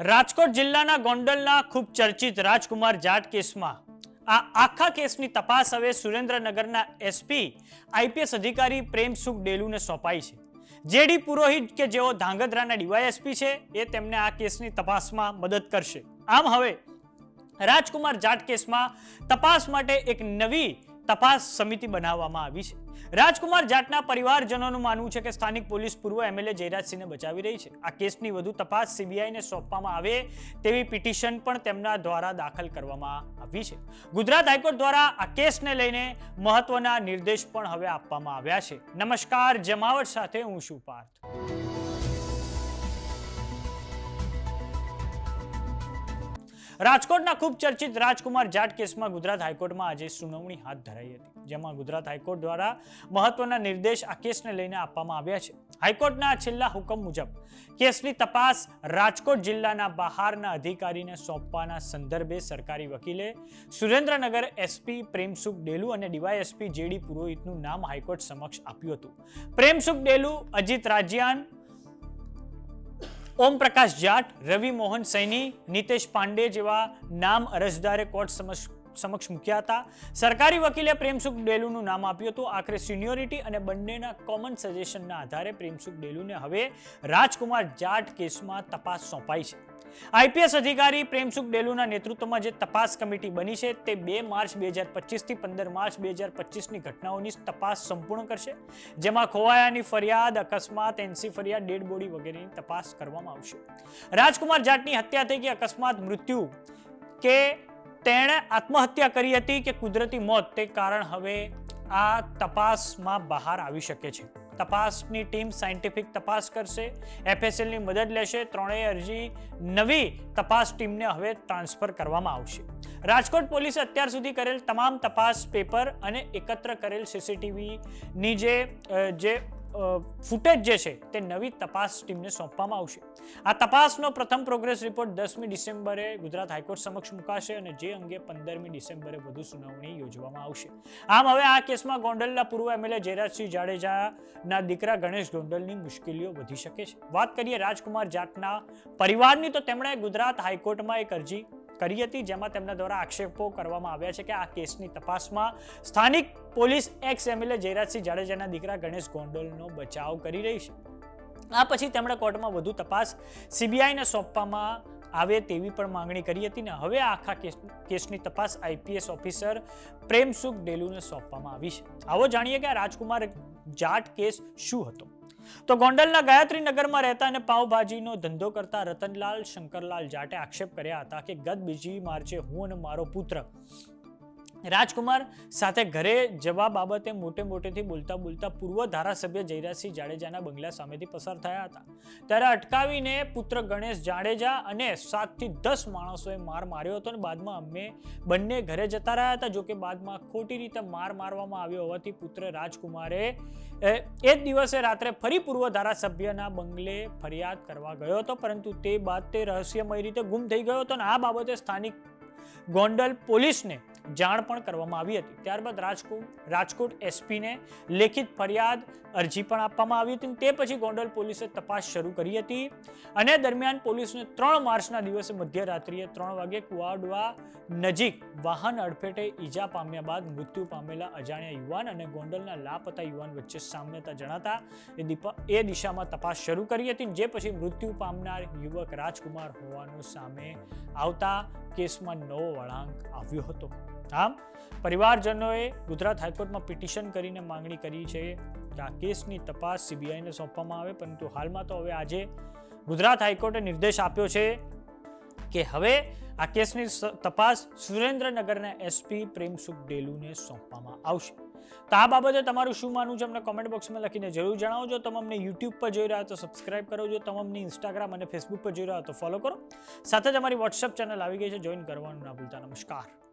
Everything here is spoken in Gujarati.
રાજકોટ જિલ્લાના ગોંડલના ખૂબ ચર્ચિત રાજકુમાર જાટ કેસમાં આ આખા કેસની તપાસ હવે સુરેન્દ્રનગરના એસપી, આઈપીએસ અધિકારી પ્રેમસુખ ડેલુને સોંપાઈ છે. જેડી પુરોહિત કે જેઓ ધાંગધ્રાના ડીવાયએસપી છે, એ તેમને આ કેસની તપાસમાં મદદ કરશે. આમ હવે રાજકુમાર જાટ કેસમાં તપાસ માટે એક નવી તપાસ સમિતિ બનાવવામાં આવી છે. રાજકુમાર જાટના પરિવારજનોનું માનવું છે કે સ્થાનિક પોલીસ પૂર્વ એમએલએ જયરાજસિંહને બચાવી રહી છે. આ કેસની વધુ તપાસ સીબીઆઈને સોંપવામાં આવે તેવી પિટિશન પણ તેમના દ્વારા દાખલ કરવામાં આવી છે. ગુજરાત હાઈકોર્ટ દ્વારા આ કેસને લઈને મહત્વના નિર્દેશ પણ હવે આપવામાં આવ્યા છે. નમસ્કાર, જમાવટ સાથે હું છું પાર્થ. રાજકોટના ખૂબ ચર્ચિત રાજકુમાર જાટ કેસમાં ગુજરાત હાઈકોર્ટમાં આજે સુનાવણી હાથ ધરાઈ હતી, જેમાં ગુજરાત હાઈકોર્ટ દ્વારા મહત્વના નિર્દેશ આ કેસને લઈને આપવામાં આવ્યા છે. હાઈકોર્ટના છેલ્લા હુકમ મુજબ કેસની તપાસ રાજકોટ જિલ્લાના બહારના અધિકારીને સોંપવાના સંદર્ભે સરકારી વકીલે સુરેન્દ્રનગર એસપી પ્રેમસુખ ડેલુ અને ડીવાયએસપી જેડી પુરોહિતનું નામ હાઈકોર્ટ સમક્ષ આપ્યું હતું. પ્રેમસુખ ડેલુ, અજીત રાજ્યાન ઓમ પ્રકાશ જાટ રવિ મોહન સૈની નિતેશ પાંડે જેવા નામ અરજદારે કોર્ટ સમક્ષ સમક્ષ મૂક્યા હતા. સરકારી વકીલે પ્રેમસુખ ડેલુનું નામ આપ્યું હતું. આખરે સિનિયોરિટી અને બંનેના કોમન સજેશનના આધારે પ્રેમસુખ ડેલુને હવે રાજકુમાર જાટ કેસમાં તપાસ સોંપાઈ છે. આઈપીએસ અધિકારી પ્રેમસુખ ડેલુના નેતૃત્વમાં જે તપાસ કમિટી બની છે તે બે માર્ચ બે હજાર પચીસથી પંદર માર્ચ બે હજાર પચીસની ઘટનાઓની તપાસ સંપૂર્ણ કરશે, જેમાં ખોવાયાની ફરિયાદ, અકસ્માત, એનસી ફરિયાદ, ડેડ બોડી વગેરેની તપાસ કરવામાં આવશે. રાજકુમાર જાટની હત્યા થઈ કે અકસ્માત, મૃત્યુ કે તેણે આત્મહત્યા કરી હતી કે કુદરતી મોત તે કારણ હવે આ તપાસમાં બહાર આવી શકે છે. તપાસની ટીમ સાયન્ટિફિક તપાસ કરશે, એફએસએલની મદદ લેશે, ત્રણેય અરજી નવી તપાસ ટીમને હવે ટ્રાન્સફર કરવામાં આવશે. રાજકોટ પોલીસે અત્યાર સુધી કરેલ તમામ તપાસ પેપર અને એકત્ર કરેલ સીસીટીવીની જે ફૂટેજ જે છે તે નવી તપાસ ટીમને સોંપવામાં આવશે. આ તપાસનો પ્રથમ પ્રોગ્રેસ રિપોર્ટ દસમી ડિસેમ્બરે ગુજરાત હાઈકોર્ટ સમક્ષ મુકાશે અને જે અંગે પંદરમી ડિસેમ્બરે વધુ સુનાવણી યોજવામાં આવશે. આમ હવે આ કેસમાં ગોંડલના પૂર્વ એમએલએ જયરાજસિંહ જાડેજાના દીકરા ગણેશ ગોંડલની મુશ્કેલીઓ વધી શકે છે. વાત કરીએ રાજકુમાર જાટના પરિવારની, તો તેમણે ગુજરાત હાઈકોર્ટમાં એક અરજી કરી હતી, જેમાં તેમના દ્વારા આક્ષેપો કરવામાં આવ્યા છે કે આ કેસની તપાસમાં સ્થાનિક પોલીસ એક્સ એમએલએ જયરાજસિંહ જાડેજાના દીકરા ગણેશ ગોંડલનો બચાવ કરી રહી છે. આ પછી તેમણે કોર્ટમાં વધુ તપાસ સીબીઆઈને સોંપવામાં આવે તેવી પણ માંગણી કરી હતી ને હવે આખા કેસ, કેસની તપાસ આઈપીએસ ઓફિસર પ્રેમસુખ ડેલુને સોંપવામાં આવી છે. આવો જાણીએ કે આ રાજકુમાર જાટ કેસ શું હતો? તો ગોંડલના ગાયત્રી નગરમાં રહેતા અને પાવભાજીનો ધંધો કરતા રતનલાલ, શંકરલાલ જાટે આક્ષેપ કર્યા હતા કે ગત બીજી માર્ચે હું અને મારો પુત્ર રાજકુમાર સાથે ઘરે જવા બાબતે મોટે મોટેથી બોલતા બોલતા પૂર્વ ધારાસભ્ય જયરાજસિંહ જાડેજાના બંગલા સામેથી પસાર થયા હતા. ત્યારે અટકાવીને પુત્ર ગણેશ જાડેજા અને સાતથી દસ માણસોએ માર માર્યો હતો અને બાદમાં અમે બંને ઘરે જતા રહ્યા હતા, જોકે બાદમાં ખોટી રીતે માર મારવામાં આવ્યો હોવાથી પુત્ર રાજકુમારે એ જ દિવસે રાત્રે ફરી પૂર્વ ધારાસભ્યના બંગલે ફરિયાદ કરવા ગયો હતો, પરંતુ તે બાદ તે રહસ્યમય રીતે ગુમ થઈ ગયો હતો અને આ બાબતે સ્થાનિક ગોંડલ પોલીસને જાણ પણ કરવામાં આવી હતી. ત્યારબાદ રાજકોટ રાજકોટ એસપીને લેખિત ફરિયાદ અરજી પણ આપવામાં આવી હતી તે પછી ગોંડલ પોલીસે તપાસ શરૂ કરી હતી અને દરમિયાન પોલીસને ત્રણ માર્ચના દિવસે મધ્યરાત્રિએ ત્રણ વાગે કુવાડવા નજીક વાહન અડફેટે ઈજા પામ્યા બાદ મૃત્યુ પામેલા અજાણ્યા યુવાન અને ગોંડલના લાપતા યુવાન વચ્ચે સામ્યતા જણાતા એ દીપા, એ દિશામાં તપાસ શરૂ કરી હતી જે પછી મૃત્યુ પામનાર યુવક રાજકુમાર હોવાનું સામે આવતા કેસમાં નવો વળાંક આવ્યો હતો. આમ, પરિવારજનોએ ગુજરાત હાઈકોર્ટમાં પિટિશન કરીને માંગણી કરી છે કે આ કેસની તપાસ સીબીઆઈને સોંપવામાં આવે, પરંતુ હાલમાં તો હવે આજે ગુજરાત હાઈકોર્ટે નિર્દેશ આપ્યો છે કે હવે આ કેસની તપાસ સુરેન્દ્રનગરના એસપી પ્રેમસુખ ડેલુને સોંપવામાં આવશે. તો આ બાબતે તમારું શું માનવું છે? અમને કોમેન્ટ બોક્સમાં લખીને જરૂર જણાવજો. તમે અમને યુટ્યુબ પર જોઈ રહ્યા તો સબસ્ક્રાઇબ કરો જો. તમે અમને ઇન્સ્ટાગ્રામ અને ફેસબુક પર જોઈ રહ્યા તો ફોલો કરો. સાથે જ અમારી વોટ્સઅપ ચેનલ આવી ગઈ છે. જોઈન કરવાનું ના ભૂલતા. નમસ્કાર.